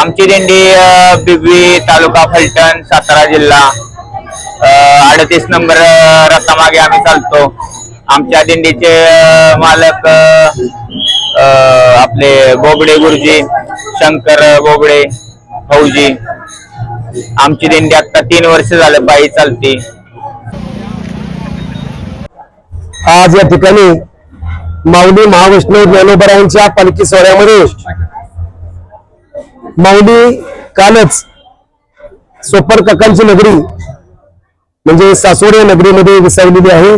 आमची दिंडी बिबी तालुका फलटण सातारा जिल्हा. अडतीस नंबर अ, रथामागे आम्ही चालतो. आमच्या दिंडीचे मालक आपले बोबडे गुरुजी शंकर बोबडे फौजी. आमची दिंडी आता तीन वर्ष झालं पायी चालती. आज या ठिकाणी माऊली महाविष्णू ज्ञानोबरायांच्या पालखी सोहळ्यामध्ये. माऊली कालच सोपर काकांची नगरी म्हणजे सासोडे नगरीमध्ये विसरलेली आहे.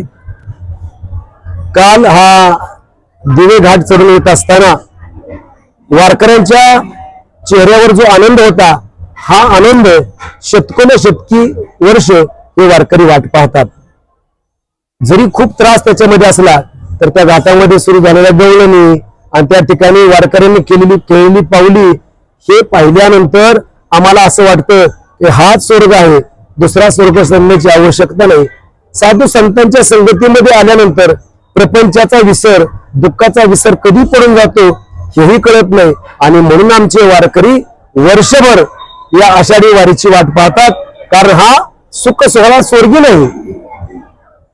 काल हा दिवे घाट चढून येत असताना वारकऱ्यांच्या चेहऱ्यावर जो आनंद होता हा आनंद शतकोन शतकी वर्ष हे वारकरी वाट पाहतात. जरी खूप त्रास त्याच्यामध्ये असला तर त्या घाटामध्ये सुरू झालेल्या गवळणी आणि त्या ठिकाणी वारकऱ्यांनी केलेली केलेली पावली हे पाहिल्यानंतर आम्हाला असं वाटतं की हाच स्वर्ग आहे. दुसरा स्वर्ग समजण्याची आवश्यकता नाही. साधू संतांच्या संगतीमध्ये आल्यानंतर प्रपंचाचा विसर दुःखाचा विसर कधी पडून जातो हेही कळत नाही. आणि म्हणून आमचे वारकरी वर्षभर या आषाढी वारीची वाट पाहतात. कारण हा सुख सोहळा स्वर्गी नाही.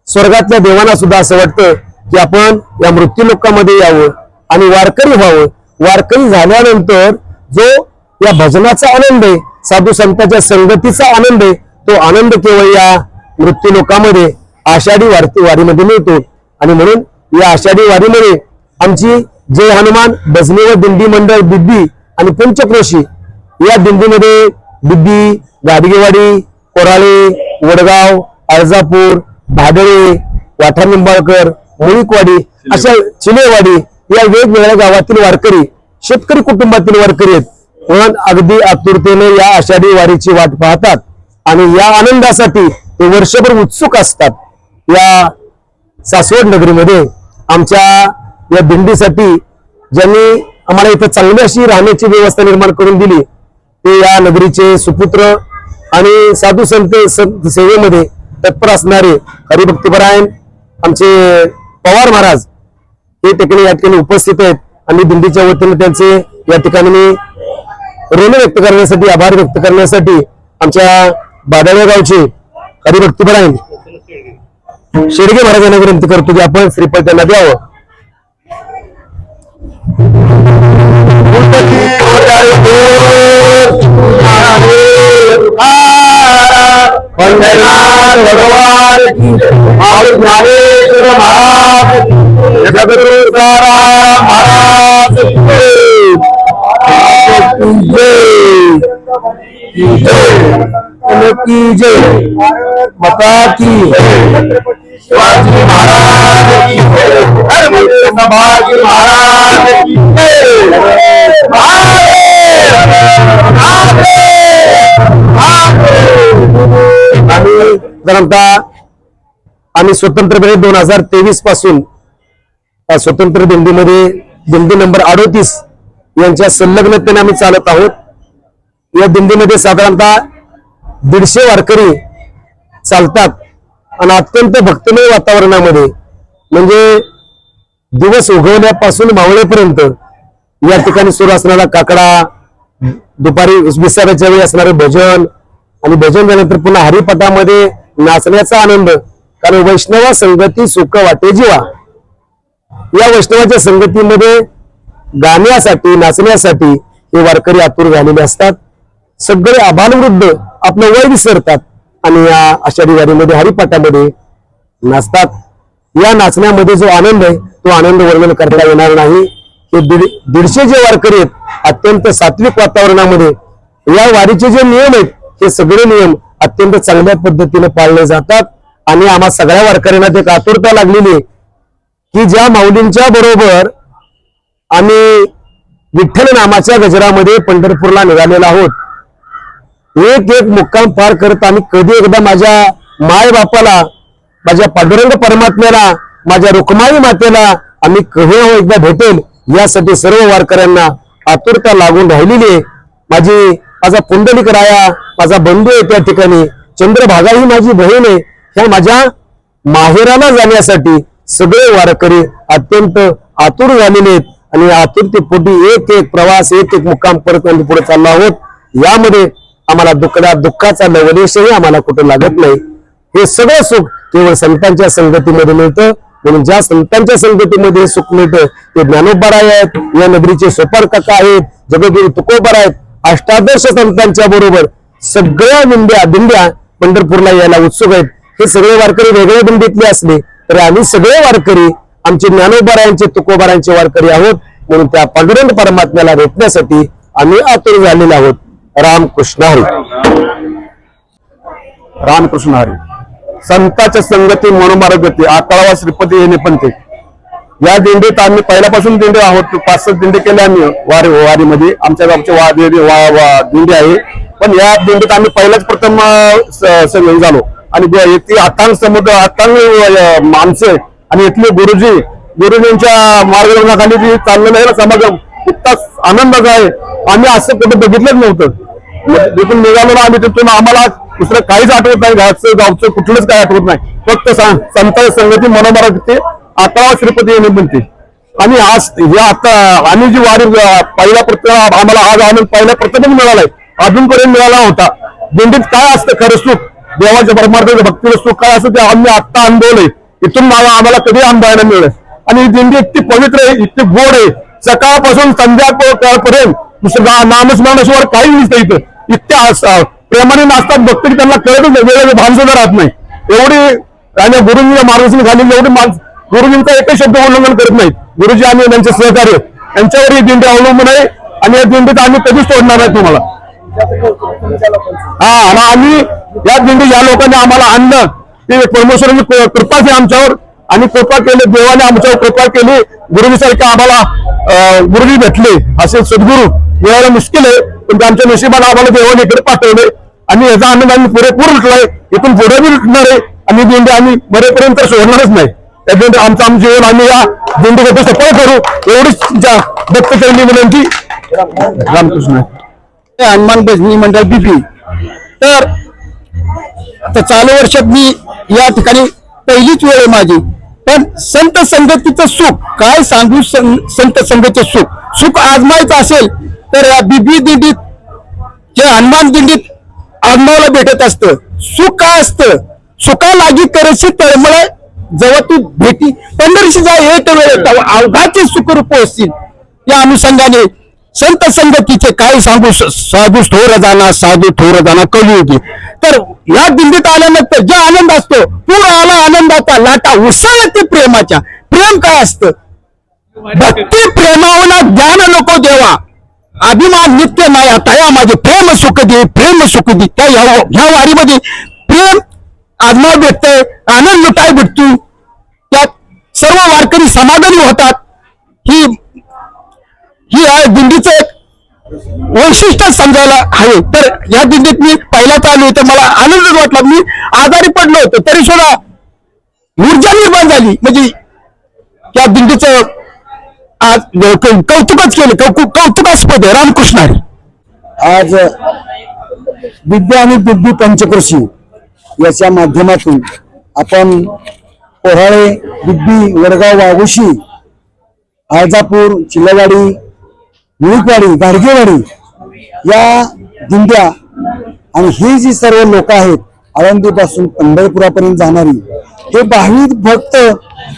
स्वर्गातल्या देवांना सुद्धा असं वाटतं की आपण या मृत्यू लोकांमध्ये यावं आणि वारकरी व्हावं. वारकरी झाल्यानंतर जो या भजनाचा आनंद आहे साधू संतांच्या संगतीचा आनंद आहे तो आनंद केवळ या मृत्यू लोकांमध्ये आषाढी वारती वारीमध्ये मिळतो. आणि म्हणून या आषाढी वारीमध्ये आमची जय हनुमान भजनी व दिंडी मंडळ बिब्बी आणि पंचक्रोशी या दिंडीमध्ये बिब्बी गाडगेवाडी कोराळे वडगाव अर्जापूर भादळे वाठा निंबाळकर मुळीकवाडी अशा चिलेवाडी या वेगवेगळ्या गावातील वारकरी शेतकरी कुटुंबातील वारकरी आहेत. म्हणून अगदी आतुरतेने या आषाढी वारीची वाट पाहतात आणि या आनंदासाठी ते वर्षभर उत्सुक असतात. या सासवड नगरीमध्ये आमच्या या दिंडीसाठी ज्यांनी आम्हाला इथं चांगली अशी राहण्याची व्यवस्था निर्माण करून दिली ते या नगरीचे सुपुत्र आणि साधू संत संत सेवेमध्ये तत्पर असणारे हरिभक्तीपरायण आमचे पवार महाराज हे ठिकाणी या ठिकाणी उपस्थित आहेत. आणि दिंडीच्या वतीने त्यांचे या ठिकाणी मी ऋण व्यक्त करण्यासाठी आभार व्यक्त करण्यासाठी आमच्या बादाळ्या गावचे हरिभक्तीपरायण शेडगे महाराजांना विनंती करतो की आपण श्रीफळ त्यांना द्यावं. भगवान महाराज की, जगद्गुरु तुकाराम महाराज की जय की शिवाजी महाराज की संभाजी महाराज की आणि आम्ही स्वतंत्रपणे दोन हजार तेवीसपासून स्वतंत्र दिंडीमध्ये दिंडी नंबर अडोतीस यांच्या संलग्नतेने आम्ही चालत आहोत. या दिंडीमध्ये साधारणतः दीडशे वारकरी चालतात. आणि अत्यंत भक्तमय वातावरणामध्ये म्हणजे दिवस उगवण्यापासून मावळेपर्यंत या ठिकाणी सुरू असणारा काकडा दुपारी विसाव्याच्या वेळी असणारे भजन आणि भजन झाल्यानंतर पुन्हा हरिपटामध्ये नाचण्याचा आनंद कारण वैष्णव संगती सुख वाटे जीवा. या वैष्णवाच्या संगतीमध्ये गाण्यासाठी नाचण्यासाठी हे वारकरी आतुर झालेले असतात. सगळे आबालवृद्ध आपलं वय विसरतात आणि या आषाढी वारीमध्ये हरिपाठामध्ये नाचतात. या नाचण्यामध्ये जो आनंद आहे तो आनंद वर्णन करता येणार नाही. हे दीड दीडशे जे वारकरी आहेत अत्यंत सात्विक वातावरणामध्ये या वारीचे जे नियम आहेत हे सगळे नियम अत्यंत चांगल्या पद्धतीने पाळले जातात. आणि आम्हा सगळ्या वारकऱ्यांना ते एक आतुरता लागलेली की ज्या माऊलींच्या बरोबर आम्ही विठ्ठल नामाच्या गजरामध्ये पंढरपूरला निघालेलो आहोत. एक एक मुक्काम पार करत आम्ही कधी एकदा माझ्या माय बापाला माझ्या पांडुरंग परमात्म्याला माझ्या रुक्माई मातेला आम्ही कधी हो एकदा भेटेल यासाठी सर्व वारकऱ्यांना आतुरता लागून राहिलेली माझी माझा पुंडलिक राया माझा बंधू आहे त्या ठिकाणी. चंद्रभागा ही माझी बहीण आहे. ह्या माझ्या माहेराला जाण्यासाठी सगळे वारकरी अत्यंत आतुर झालेले आहेत. आणि आतुरतेपोटी एक एक प्रवास एक एक मुक्काम परत आम्ही पुढे चाललो आहोत. यामध्ये आम्हाला दुःखदा दुःखाचा नवदेशही आम्हाला कुठं लागत नाही. हे सगळं सुख केवळ संतांच्या संगतीमध्ये मिळतं. म्हणून ज्या संतांच्या संगतीमध्ये सुख मिळतं ते ज्ञानोबराय आहेत या नगरीचे सोपार काका आहेत जगदगुरु तुकोबर आहेत अष्टादश संतांच्या बरोबर सगळ्या दिंड्या दिंड्या पंढरपूरला यायला उत्सुक आहेत. हे सगळे वारकरी वेगळे बंदीतले असले तरी आम्ही सगळे वारकरी आमचे ज्ञानोबारायांचे तुकोबारांचे वारकरी आहोत. म्हणून त्या पांडुरंग परमात्म्याला भेटण्यासाठी आम्ही आतुर झालेले आहोत. रामकृष्ण हरी. रामकृष्ण हरी. संताच्या संगती मनोमार्ग गती आकाळावा श्रीपती येणे पण ते. या दिंडीत आम्ही पहिल्यापासून दिंडे आहोत. पाच सात दिंडे केले आम्ही. वारी वारीमध्ये आमच्या गावचे वा दिंडी वा- वा- दिंडी आहे. पण या दिंडीत आम्ही पहिल्याच प्रथम झालो. आणि इथली अथांग समुद्र अथांग माणसे आणि इथले गुरुजी गुरुजींच्या मार्गदर्शनाखाली जी चाललेलं आहे ना समागम इतका आनंदाचा आहे. आम्ही असं कुठे बघितलंच नव्हतं. म्हणजे तिथून निघालो ना आम्ही तिथून आम्हाला दुसरं काहीच आठवत नाही. घरचं गावचं कुठलंच काही आठवत नाही. फक्त सांग संत संगती मनोमरा ते अकरा श्रीपती यांनी म्हणते आणि आज या आता आम्ही जी वारी पहिला प्रथम आम्हाला आज आनंद पहिला प्रथमच मिळालाय. अजूनपर्यंत मिळाला होता. दिंडीत काय असतं खरं सुख? देवाच्या परमार्थाचं भक्तीचं सुख काय असतं ते आम्ही आत्ता अनुभवलंय इथून मला आम्हाला कधी अनुभवायला मिळेल आणि ही दिंडी इतकी पवित्र आहे इतकी गोड आहे. सकाळपासून संध्याकाळपर्यंत नामस्मरणाशिवाय काही नसतं इथं. इतक्या प्रेमाने नाचतात भक्त की त्यांना कळतच नाही. वेळेला भान सुद्धा राहत नाही. एवढी आणि गुरुजींच्या मार्गदर्शन खाली एवढी माणसं गुरुजींचा एकही शब्द उल्लंघन करत नाहीत. गुरुजी आणि त्यांचे सहकार्य. यांच्यावर ही दिंडी अवलंबून आहे आणि या दिंडीत आम्ही कधीच सोडणार नाही तुम्हाला. हा आणि आम्ही या दिंडी या लोकांनी आम्हाला आणलं ते परमेश्वरांनी कृपा केली आमच्यावर आणि कृपा केली देवाने आमच्यावर कृपा केली. गुरुजी सारखे आम्हाला गुरुजी भेटले. असे सद्गुरू मिळायला मुश्किल आहे पण आमच्या नशिबाने आम्हाला देवाने इकडे पाठवले. आणि याचा आनंद आम्ही पुरेपूर लुटलाय. इथून पुढे बी लुटणार आहे. आणि दिंडी आम्ही बरेपर्यंत सोडणारच नाही. त्या दिंडी आमचं आमचं जीवन आम्ही या दिंडीमध्ये सफळ करू. एवढीच तुमच्या भक्त करणी विनंती. रामकृष्ण. हनुमान भजनी मंडळ बीपी तर तर चालू वर्षात मी या ठिकाणी पहिलीच वेळ आहे माझी. पण संत संगतीचं सुख काय सांगू संत संगतीचं सुख? सुख आजमायचं असेल तर या बीबी दिंडीत जे हनुमान दिंडीत आजमावला भेटत असतं. सुख काय असतं? सुखा लागी करशी तळमळ जवळ तू भेटी. पंढरीशी जा हे वेळ अवघाचे सुखरूप असतील या अनुषंगाने संत संगतीचे काय सांगू साधू थोर जाणार साधू थोर जाणार कलियुगी. तर या दिंडीत आल्यानंतर जे आनंद असतो पूर आला आनंदाचा लाटा उसळते प्रेमाच्या. प्रेम काय असतं? भक्ती प्रेमावना ज्ञान नको देवा. अभिमान नित्य नाही. आता या माझे प्रेम सुख दे प्रेम सुख दे. त्या ह्या ह्या वारीमध्ये प्रेम आत्मा भेटतंय आनंद लुटाय भेटतो. त्यात सर्व वारकरी समाधानी होतात. ही ही आहे दिंडीचं एक वैशिष्ट्य समजायला हवे तर या दिंडीत मी पहिल्याच आलो तर मला आनंदच वाटला. मी आजारी पडलो होतो तरी सुद्धा ऊर्जा निर्माण झाली. म्हणजे या दिंडीचं आज कौतुकच केलं. कौतुक कौतुकास्पद आहे. रामकृष्ण आज विद्या आणि बुद्धी पंचकृषी याच्या माध्यमातून आपण पोहाळे बिब्बी वडगाव वाघोशी आळजापूर चिल्लवाडी मुळीकवाडी गाडगेवाडी या दिंड्या आणि ही जी सर्व लोक आहेत आळंदीपासून पंढरपुरापर्यंत जाणारी हे भाविक भक्त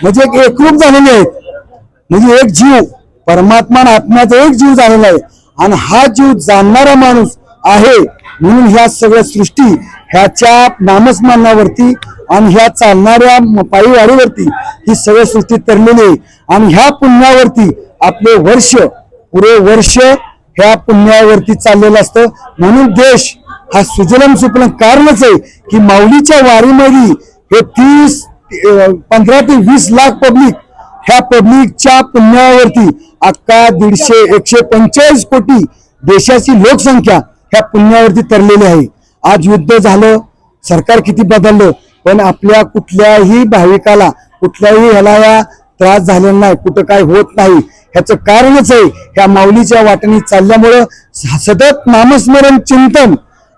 म्हणजे एक एकरूप झालेले आहेत. म्हणजे एक जीव परमात्मा आत्म्याचा एक जीव झालेला आहे. आणि हा जीव जाणणारा माणूस आहे म्हणून ह्या सगळ्या सृष्टी ह्याच्या नामस्मरणावरती आणि ह्या चालणाऱ्या म- ही सगळी सृष्टी तरलेली आहे. आणि ह्या पुण्यावरती आपले वर्ष पुरे वर्ष ह्या पुण्यावरती चाललेलं असतं. म्हणून देश हा सुजलम सुपलम कारणच आहे की माऊलीच्या वारीमध्ये हे तीस पंधरा ते वीस लाख पब्लिक ह्या पब्लिकच्या पुण्यावरती अक्का दीडशे एकशे पंचेचाळीस कोटी देशाची लोकसंख्या ह्या पुण्यावरती तरलेली आहे. आज युद्ध झालं सरकार किती बदललं पण आपल्या कुठल्याही भाविकाला कुठल्याही ह्याला या त्रास झालेला नाही कुठं काय होत नाही. ह्याचं कारणच आहे ह्या माऊलीच्या वाटणी चालल्यामुळं सतत नामस्मरण चिंतन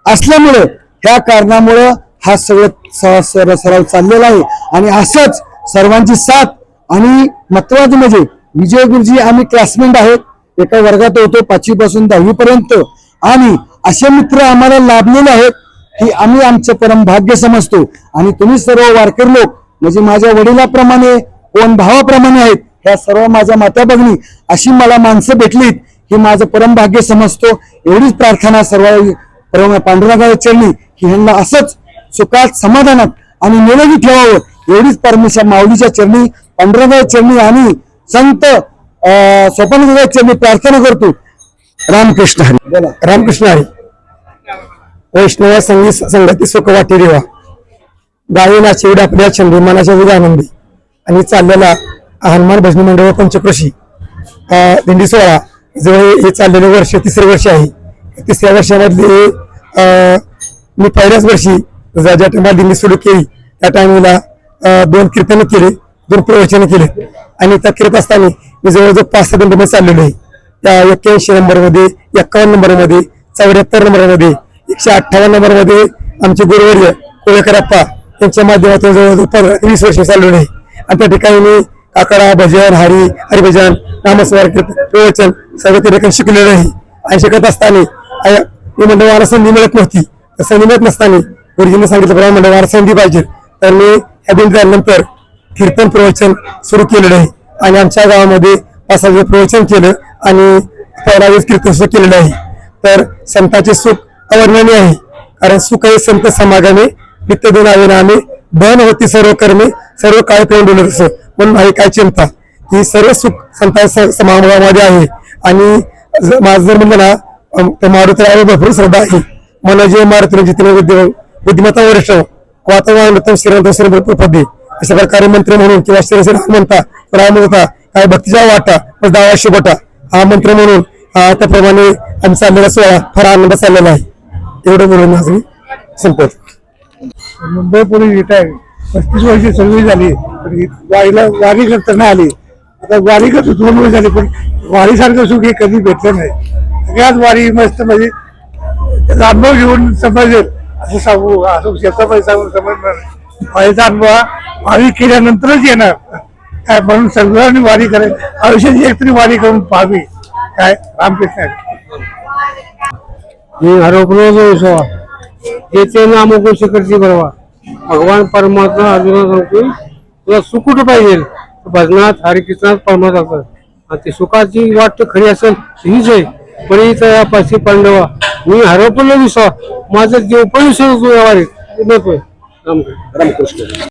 असल्यामुळं ह्या कारणामुळं हा सगळं स- सर- सराव चाललेला आहे. आणि असंच सर्वांची साथ आणि महत्वाचं म्हणजे विजय गुरुजी आम्ही क्लासमेट आहेत. एका वर्गात होतो पाचवीपासून दहावीपर्यंत. आणि असे मित्र आम्हाला लाभलेले आहेत की आम्ही आमचं परम भाग्य समजतो. आणि तुम्ही सर्व वारकरी लोक म्हणजे माझ्या वडिलाप्रमाणे कोण भावाप्रमाणे आहेत ह्या सर्व माझ्या माता भगिनी अशी मला माणसं भेटलीत ही माझं परमभाग्य समजतो. एवढीच प्रार्थना सर्व परम चढली की ह्यांना असंच सुखात समाधानात आणि निरोगी ठेवावं. एवढीच परमेश्वर माऊलीच्या चरणी पांडुरंगाच्या चरणी आणि संत स्वप्नाच्या चरणी प्रार्थना करतो. रामकृष्ण हरी. बोला. रामकृष्ण हरी. वैष्णव संगीत संगती सुख वाटी देवा. गायी नाशिवड आपल्या छंदी मनाच्या उद्या आनंदी आणि चाललेला हनुमान भजनी मंडळ पंचक्रोशी दिंडी सोहळा जवळ हे चाललेलं वर्ष तिसरे वर्ष आहे. तिसऱ्या वर्षामधले मी पहिल्याच वर्षी ज्या ज्या टायमाला दिंडी सुरू केली. त्या टायमिंगला दोन कीर्तन केले दोन प्रवचनं केले. आणि त्या करत असताना मी जवळजवळ पाच सहा दिंडीमध्ये चाललेलो आहे. त्या एक्क्याऐंशी नंबरमध्ये एक्कावन्न नंबरमध्ये चौऱ्याहत्तर नंबरमध्ये एकशे अठ्ठावन्न नंबरमध्ये आमचे गुरुवर्य कोळेकरप्पा यांच्या माध्यमातून जवळजवळ पंधरा वीस वर्ष चाललेलो आहे. आणि त्या ठिकाणी मी अकरा भजन हरी हरिभजन नामस्वार प्रवचन सगळं ते लेखन शिकलेलं आहे. आणि शिकत असताना मी म्हणलं मला संधी मिळत नव्हती. तर संधी मिळत नसताना गुरुजींनी सांगितलं प्रमाणे म्हणलं मला संधी पाहिजे. तर मी ह्या झाल्यानंतर कीर्तन प्रवचन सुरू केलेलं आहे. आणि आमच्या गावामध्ये पासाचं प्रवचन केलं आणि पहिला कीर्तन सुरू केलेलं आहे. तर संताचे सुख अवर्णनीय आहे. कारण सुख आहे संत समागमे नित्य दोन आम्ही बन होती सर्व कर्मे सर्व काळ प्रेम बोलत असं म्हणून आहे काय चिंता ही सर्व सुख संता स- समागमामध्ये आहे. आणि माझं जर म्हणलं ना त्या मारुतीला भरपूर श्रद्धा आहे. मन जे मारुती जिथे बुद्धिमत्ता वरिष्ठ वातावरण उत्तम श्रीमंत श्रीमंत पदे. अशा प्रकारे मंत्री म्हणून किंवा श्री श्री म्हणता राम म्हणता काय भक्तीचा वाटा मग दावा शिबटा हा मंत्र म्हणून हा त्याप्रमाणे आम्ही चाललेला सोहळा फार आनंद चाललेला आहे. एवढं म्हणून माझं संपत मुंबई पोलीस रिटायर पस्तीस वर्षी सर्वे झाली. पण वारीला वारी नाही आली. आता वारी करतो दोन वर्ष झाली पण वारीसारखं सुख हे कधी भेटलं नाही. सगळ्यात वारी मस्त म्हणजे त्याचा अनुभव घेऊन समजेल असं सांगू असं शेतामध्ये सांगून समजणार नाही. वारीचा अनुभव हा वारी केल्यानंतरच येणार. काय म्हणून सगळ्यांनी वारी करेल आयुष्याची एकतरी वारी करून पाहावी. काय? रामकृष्ण. मी हरपलो येते जेथे करते बरोबर भगवान परमात्मा अर्जुना सांगतो तुला सुख कुठं पाहिजे? भजनात हरिकृष्णात परमात्मा असतात. आणि ती सुखाची वाट खरी असेल हीच आहे. पण इथं या पाशी पांडवा मी हरपलो विसवा माझं जीव पण विसरतो या वारीत. रामकृष्ण.